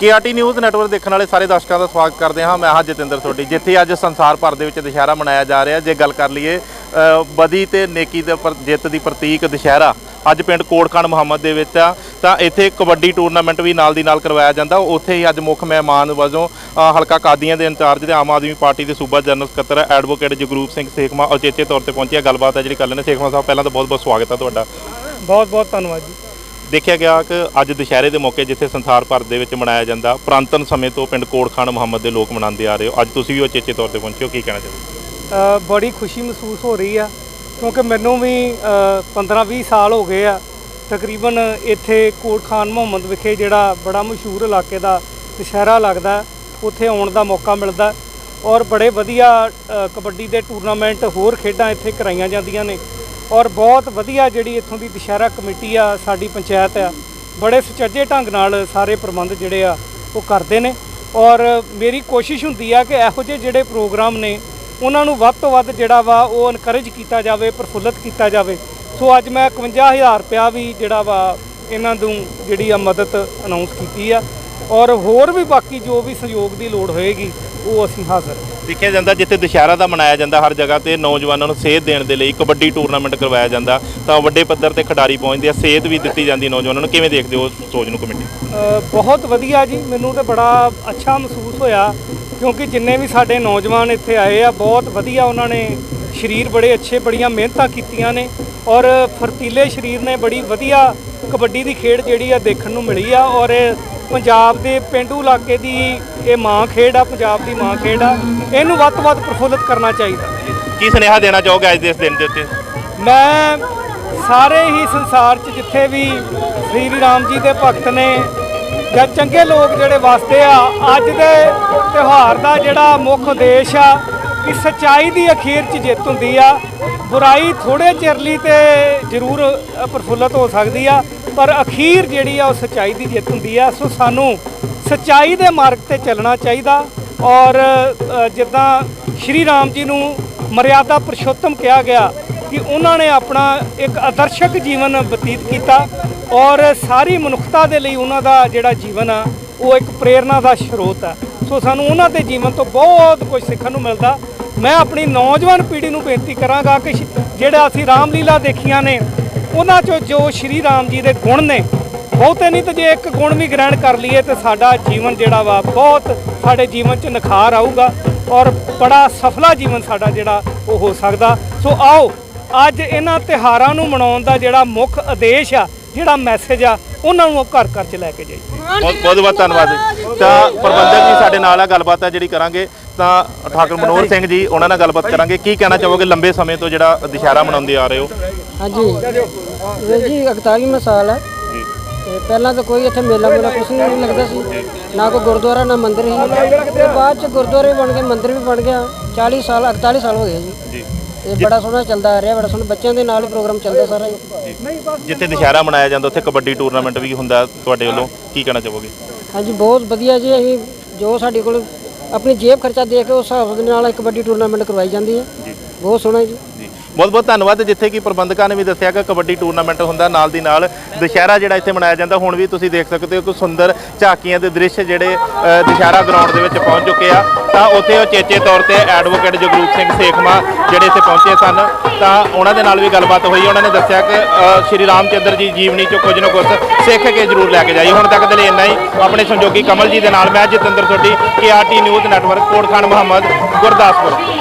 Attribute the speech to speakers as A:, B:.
A: KRT news network ਦੇਖਣ ਵਾਲੇ ਸਾਰੇ ਦਰਸ਼ਕਾਂ ਦਾ ਸਵਾਗਤ ਕਰਦੇ ਹਾਂ। ਮੈਂ ਹਾਂ ਜਤਿੰਦਰ ਸੋਢੀ। ਜਿੱਥੇ ਅੱਜ ਸੰਸਾਰ ਭਰ ਦੇ ਵਿੱਚ ਦੁਸ਼ਹਿਰਾ ਮਨਾਇਆ ਜਾ ਰਿਹਾ। ਜੇ ਗੱਲ ਕਰ ਲਈਏ ਅ, ਬਦੀ ਤੇ ਨੇਕੀ ਦੇ ਜਿੱਤ ਦੀ ਪ੍ਰਤੀਕ ਦੁਸ਼ਹਿਰਾ। ਅੱਜ ਪਿੰਡ ਕੋਟਖਾਨ ਮੁਹੰਮਦ ਦੇ ਵਿੱਚ ਆ। ਤਾਂ ਇੱਥੇ ਕਬੱਡੀ ਟੂਰਨਾਮੈਂਟ ਵੀ ਨਾਲ ਦੀ ਨਾਲ ਕਰਵਾਇਆ ਜਾਂਦਾ। ਉੱਥੇ ਹੀ ਅੱਜ ਮੁੱਖ ਮਹਿਮਾਨ ਵਜੋਂ ਹਲਕਾ ਕਾਦੀਆਂ ਦੇ ਇੰਚਾਰਜ ਤੇ ਆਮ ਆਦਮੀ ਪਾਰਟੀ ਦੇ ਸੂਬਾ ਜਨਰਲ ਸਕੱਤਰ ਐਡਵੋਕੇਟ ਜਗਰੂਪ ਸਿੰਘ ਸੇਖਮਾ ਉਚੇਚੇ ਤੌਰ ਤੇ ਪਹੁੰਚਿਆ। ਗੱਲਬਾਤ ਹੈ ਜਿਹੜੀ ਕਰ ਲੈਣੇ ਸੇਖਮਾ ਸਾਹਿਬ ਪਹਿਲਾਂ ਤਾਂ ਬਹੁਤ ਬਹੁਤ ਸਵਾਗਤ ਹੈ ਤੁਹਾਡਾ।
B: ਬਹੁਤ ਬਹੁਤ ਧੰਨਵਾਦ ਜੀ।
A: ਦੇਖਿਆ ਗਿਆ ਕਿ ਅੱਜ ਦੁਸ਼ਹਿਰੇ ਦੇ ਮੌਕੇ ਜਿੱਥੇ ਸੰਸਾਰ ਭਰ ਦੇ ਵਿੱਚ ਮਨਾਇਆ ਜਾਂਦਾ, ਪ੍ਰਾਂਤਨ ਸਮੇਂ ਤੋਂ ਪਿੰਡ ਕੋੜਖਾਨ ਮੁਹੰਮਦ ਦੇ ਲੋਕ ਮਨਾਉਂਦੇ ਆ ਰਹੇ ਹੋ। ਅੱਜ ਤੁਸੀਂ ਵੀ ਉਹ ਚੇਚੇ ਤੌਰ ਤੇ ਪਹੁੰਚੇ ਹੋ, ਕੀ ਕਹਿਣਾ
B: ਚਾਹੁੰਦੇ ਬੜੀ ਖੁਸ਼ੀ ਮਹਿਸੂਸ ਹੋ ਰਹੀ ਆ, ਕਿਉਂਕਿ ਮੈਨੂੰ ਵੀ 15-20 ਸਾਲ ਹੋ ਗਏ ਆ, ਤਕਰੀਬਨ ਇੱਥੇ ਕੋਟਖਾਨ ਮੁਹੰਮਦ ਵਿਖੇ ਜਿਹੜਾ ਬੜਾ ਮਸ਼ਹੂਰ ਇਲਾਕੇ ਦਾ ਦੁਸ਼ਹਿਰਾ ਲੱਗਦਾ, ਉੱਥੇ ਆਉਣ ਦਾ ਮੌਕਾ ਮਿਲਦਾ ਔਰ ਬੜੇ ਵਧੀਆ ਕਬੱਡੀ ਦੇ ਟੂਰਨਾਮੈਂਟ ਹੋਰ ਖੇਡਾਂ ਇੱਥੇ ਕਰਾਈਆਂ ਜਾਂਦੀਆਂ ਨੇ। ਔਰ ਬਹੁਤ ਵਧੀਆ ਜਿਹੜੀ ਇੱਥੋਂ ਦੀ ਦੁਸ਼ਹਿਰਾ ਕਮੇਟੀ ਆ, ਸਾਡੀ ਪੰਚਾਇਤ ਆ, ਬੜੇ ਸੁਚੱਜੇ ਢੰਗ ਨਾਲ ਸਾਰੇ ਪ੍ਰਬੰਧ ਜਿਹੜੇ ਆ, ਉਹ ਕਰਦੇ ਨੇ। ਔਰ ਮੇਰੀ ਕੋਸ਼ਿਸ਼ ਹੁੰਦੀ ਆ ਕਿ ਇਹੋ ਜਿਹੇ ਜਿਹੜੇ ਪ੍ਰੋਗਰਾਮ ਨੇ, ਉਹਨਾਂ ਨੂੰ ਵੱਧ ਤੋਂ ਵੱਧ ਜਿਹੜਾ ਵਾ, ਉਹ ਇਨਕਰੇਜ ਕੀਤਾ ਜਾਵੇ, ਪ੍ਰਫੁੱਲਤ ਕੀਤਾ ਜਾਵੇ। ਸੋ ਅੱਜ ਮੈਂ 51000 ਰੁਪਇਆ ਵੀ ਜਿਹੜਾ ਵਾ, ਇਹਨਾਂ ਨੂੰ ਜਿਹੜੀ ਆ ਮਦਦ ਅਨਾਉਂਸ ਕੀਤੀ ਆ। ਔਰ ਹੋਰ ਵੀ ਬਾਕੀ ਜੋ ਵੀ ਸਹਿਯੋਗ ਦੀ ਲੋੜ ਹੋਏਗੀ ਉਹ ਅਸੀਂ ਹਾਜ਼ਰ ਹਾਂ।
A: ਦੇਖਿਆ ਜਾਂਦਾ ਜਿੱਥੇ ਦੁਸ਼ਹਿਰਾ ਦਾ ਮਨਾਇਆ ਜਾਂਦਾ ਹਰ ਜਗ੍ਹਾ ਤੇ ਨੌਜਵਾਨਾਂ ਨੂੰ ਸੇਧ ਦੇਣ ਦੇ ਲਈ ਕਬੱਡੀ ਟੂਰਨਾਮੈਂਟ ਕਰਵਾਇਆ ਜਾਂਦਾ ਤਾਂ ਵੱਡੇ ਪੱਧਰ ਤੇ ਖਿਡਾਰੀ ਪਹੁੰਚਦੇ ਆ ਸੇਧ ਵੀ ਦਿੱਤੀ ਜਾਂਦੀ ਨੌਜਵਾਨਾਂ ਨੂੰ। ਕਿਵੇਂ ਦੇਖਦੇ ਹੋ ਸੋਚ ਨੂੰ ਕਮੇਟੀ?
B: ਅ, ਬਹੁਤ ਵਧੀਆ ਜੀ। ਮੈਨੂੰ ਤੇ ਬੜਾ ਅੱਛਾ ਮਹਿਸੂਸ ਹੋਇਆ ਕਿਉਂਕਿ ਜਿੰਨੇ ਵੀ ਸਾਡੇ ਨੌਜਵਾਨ ਇੱਥੇ ਆਏ ਆ ਬਹੁਤ ਵਧੀਆ ਉਹਨਾਂ ਨੇ ਸਰੀਰ ਬੜੇ ਅੱਛੇ ਬੜੀਆਂ ਮਿਹਨਤਾਂ ਕੀਤੀਆਂ ਨੇ ਔਰ ਫਰਤੀਲੇ ਸਰੀਰ ਨੇ ਬੜੀ ਵਧੀਆ ਕਬੱਡੀ ਦੀ ਖੇਡ ਜਿਹੜੀ ਆ ਦੇਖਣ ਨੂੰ ਮਿਲੀ ਆ ਔਰ ਇਹ ਪੰਜਾਬ ਦੇ ਪਿੰਡੂ ਇਲਾਕੇ ਦੀ ਇਹ ਮਾਂ ਖੇਡ ਆ ਪੰਜਾਬ ਦੀ ਮਾਂ ਖੇਡ ਆ ਇਹਨੂੰ ਵੱਧ ਤੋਂ ਵੱਧ ਪ੍ਰਫੁੱਲਿਤ ਕਰਨਾ ਚਾਹੀਦਾ।
A: ਕੀ ਸੁਨੇਹਾ ਦੇਣਾ ਚਾਹੋਗੇ ਅੱਜ ਦੇ ਇਸ ਦਿਨ ਦੇ ਉੱਤੇ?
B: ਮੈਂ ਸਾਰੇ ਹੀ ਸੰਸਾਰ 'ਚ ਜਿੱਥੇ ਵੀ ਸ੍ਰੀ ਰਾਮ ਜੀ ਦੇ ਭਗਤ ਨੇ ਜਾਂ ਚੰਗੇ ਲੋਕ ਜਿਹੜੇ ਵਸਦੇ ਆ ਅੱਜ ਦੇ ਤਿਉਹਾਰ ਦਾ ਜਿਹੜਾ ਮੁੱਖ ਉਦੇਸ਼ ਆ ਕਿ ਸਚਾਈ ਦੀ ਅਖੀਰ 'ਚ ਜਿੱਤ ਹੁੰਦੀ ਆ। ਬੁਰਾਈ ਥੋੜੇ ਚਿਰ ਲਈ ਤੇ ਜ਼ਰੂਰ ਪ੍ਰਫੁੱਲਤ ਹੋ ਸਕਦੀ ਆ। ਪਰ ਅਖੀਰ ਜਿਹੜੀ ਆ ਉਹ ਸਚਾਈ ਦੀ ਜਿੱਤ ਹੁੰਦੀ ਆ। ਸੋ ਸਾਨੂੰ ਸਚਾਈ ਦੇ ਮਾਰਗ ਤੇ ਚੱਲਣਾ ਚਾਹੀਦਾ ਔਰ ਜਿੱਦਾਂ ਸ਼੍ਰੀ ਰਾਮ ਜੀ ਨੂੰ ਮਰਿਆਦਾ ਪੁਰਸ਼ੋਤਮ ਕਿਹਾ ਗਿਆ ਕਿ ਉਹਨਾਂ ਨੇ ਆਪਣਾ ਇੱਕ ਆਦਰਸ਼ਕ ਜੀਵਨ ਬਤੀਤ ਕੀਤਾ ਔਰ ਸਾਰੀ ਮਨੁੱਖਤਾ ਦੇ ਲਈ ਉਹਨਾਂ ਦਾ ਜਿਹੜਾ ਜੀਵਨ ਆ, ਉਹ ਇੱਕ ਪ੍ਰੇਰਣਾ ਦਾ ਸਰੋਤ ਆ। ਸੋ ਸਾਨੂੰ ਉਹਨਾਂ ਦੇ ਜੀਵਨ ਤੋਂ ਬਹੁਤ ਕੁਝ ਸਿੱਖਣ ਨੂੰ ਮਿਲਦਾ। ਮੈਂ ਆਪਣੀ ਨੌਜਵਾਨ ਪੀੜ੍ਹੀ ਨੂੰ ਬੇਨਤੀ ਕਰਾਂਗਾ ਕਿ ਸ਼- ਜਿਹੜਾ ਅਸੀਂ ਰਾਮਲੀਲਾ ਦੇਖੀਆਂ ਨੇ ਉਹਨਾਂ ਚੋਂ ਜੋ ਸ਼੍ਰੀ ਰਾਮ ਜੀ ਦੇ ਗੁਣ ਨੇ, ਬਹੁਤੇ ਨਹੀਂ ਤਾਂ ਜੇ ਇੱਕ ਗੁਣ ਵੀ ਗ੍ਰਹਿਣ ਕਰ ਲਈਏ ਤੇ ਸਾਡਾ ਜੀਵਨ ਜਿਹੜਾ ਵਾ ਬਹੁਤ ਸਾਡੇ ਜੀਵਨ 'ਚ ਨਿਖਾਰ ਆਊਗਾ ਔਰ ਬੜਾ ਸਫਲਾ ਜੀਵਨ ਸਾਡਾ ਜਿਹੜਾ ਉਹ ਹੋ ਸਕਦਾ। ਸੋ ਆਓ, ਅੱਜ ਇਹਨਾਂ ਤਿਹਾਰਾਂ ਨੂੰ ਮਨਾਉਣ ਦਾ ਜਿਹੜਾ ਮੁੱਖ ਉਦੇਸ਼ ਆ ਜਿਹੜਾ ਮੈਸੇਜ ਆ ਉਹਨਾਂ ਨੂੰ ਉਹ ਘਰ ਘਰ 'ਚ ਲੈ ਕੇ ਜਾਈਏ
A: ਬਹੁਤ ਬਹੁਤ ਬਹੁਤ ਧੰਨਵਾਦ ਜੀ। ਤਾਂ ਪ੍ਰਬੰਧਕ ਜੀ ਸਾਡੇ ਨਾਲ ਆ ਗੱਲਬਾਤ ਹੈ ਜਿਹੜੀ ਕਰਾਂਗੇ। ਤਾਂ ਠਾਕੁਰ ਮਨੋਹਰ ਸਿੰਘ ਜੀ ਉਹਨਾਂ ਨਾਲ ਗੱਲਬਾਤ ਕਰਾਂਗੇ। ਕੀ ਕਹਿਣਾ ਚਾਹੋਗੇ ਲੰਬੇ ਸਮੇਂ ਤੋਂ ਜਿਹੜਾ ਦੁਸ਼ਹਿਰਾ ਮਨਾਉਂਦੇ ਆ ਰਹੇ ਹੋ?
C: ਹਾਂਜੀ। ਵੀਰ ਜੀ 41ਵਾਂ ਸਾਲ ਹੈ
A: ਜੀ।
C: ਤੇ ਪਹਿਲਾਂ ਤਾਂ ਕੋਈ ਇੱਥੇ ਮੇਲਾ ਮੇਲਾ ਕੁਛ ਨਹੀਂ ਲੱਗਦਾ ਸੀ। ਨਾ ਕੋਈ ਗੁਰਦੁਆਰਾ ਨਾ ਮੰਦਿਰ ਸੀ। ਤੇ ਬਾਅਦ ਚ ਗੁਰਦੁਆਰੇ ਵੀ ਬਣ ਗਏ ਮੰਦਿਰ ਵੀ ਬਣ ਗਿਆ। 40 ਸਾਲ 41 ਸਾਲ ਹੋ ਗਏ ਜੀ।
A: ਜੀ।
C: ਤੇ ਬੜਾ ਸੋਹਣਾ ਚੱਲਦਾ ਆ ਰਿਹਾ ਬੜਾ ਸੋਹਣਾ। ਬੱਚਿਆਂ ਦੇ ਨਾਲ ਹੀ ਪ੍ਰੋਗਰਾਮ ਚੱਲਦਾ ਸਾਰਾ
A: ਜਿੱਥੇ ਦੁਸ਼ਹਿਰਾ ਮਨਾਇਆ ਜਾਂਦਾ ਉੱਥੇ ਕਬੱਡੀ ਟੂਰਨਾਮੈਂਟ ਵੀ ਹੁੰਦਾ ਤੁਹਾਡੇ ਵੱਲੋਂ। ਕੀ ਕਹਿਣਾ ਚਾਹੋਗੇ?
C: ਹਾਂਜੀ ਬਹੁਤ ਵਧੀਆ ਜੀ ਅਸੀਂ ਜੋ ਸਾਡੇ ਕੋਲ ਆਪਣੀ ਜੇਬ ਖਰਚਾ ਦੇ ਕੇ ਉਸ ਹਿਸਾਬ ਦੇ ਨਾਲ ਇੱਕ ਕਬੱਡੀ ਟੂਰਨਾਮੈਂਟ ਕਰਵਾਈ ਜਾਂਦੀ ਹੈ।
A: ਜੀ।
C: ਬਹੁਤ ਸੋਹਣਾ ਜੀ।
A: ਬਹੁਤ ਬਹੁਤ ਧੰਨਵਾਦ। ਜਿੱਥੇ ਕਿ ਪ੍ਰਬੰਧਕਾਂ ਨੇ ਵੀ ਦੱਸਿਆ ਕਿ ਕਬੱਡੀ ਟੂਰਨਾਮੈਂਟ ਹੁੰਦਾ ਨਾਲ ਦੀ ਨਾਲ ਦੁਸ਼ਹਿਰਾ ਜਿਹੜਾ ਇੱਥੇ ਮਨਾਇਆ ਜਾਂਦਾ ਹੁਣ ਵੀ ਤੁਸੀਂ ਦੇਖ ਸਕਦੇ ਹੋ ਕਿ ਸੁੰਦਰ ਝਾਕੀਆਂ ਦੇ ਦ੍ਰਿਸ਼ ਜਿਹੜੇ ਦੁਸ਼ਹਿਰਾ ਗਰਾਊਂਡ ਦੇ ਵਿੱਚ ਪਹੁੰਚ ਚੁੱਕੇ ਆ। ਤਾਂ ਉੱਥੇ ਉਹ ਚੇਚੇ ਤੌਰ ਤੇ ਐਡਵੋਕੇਟ ਜਗਰੂਪ ਸਿੰਘ ਸੇਖਮਾ ਜਿਹੜੇ ਇੱਥੇ ਪਹੁੰਚੇ ਸਨ। ਤਾਂ ਉਹਨਾਂ ਦੇ ਨਾਲ ਵੀ ਗੱਲਬਾਤ ਹੋਈ। ਉਹਨਾਂ ਨੇ ਦੱਸਿਆ ਕਿ ਅ, ਸ਼੍ਰੀ ਰਾਮਚੰਦਰ ਜੀ ਜੀਵਨੀ ਚੋਂ ਕੁਝ ਨਾ ਕੁਝ ਸਿੱਖ ਕੇ ਜ਼ਰੂਰ ਲੈ ਕੇ ਜਾਈਏ ਹੁਣ ਤੱਕ ਦੇ ਲਈ ਇੰਨਾ ਹੀ। ਆਪਣੇ ਸੰਜੋਗੀ ਕਮਲ ਜੀ ਦੇ ਨਾਲ ਮੈਂ Jatinder Sodhi KRT news network Kotkhan Muhammad Gurdaspur.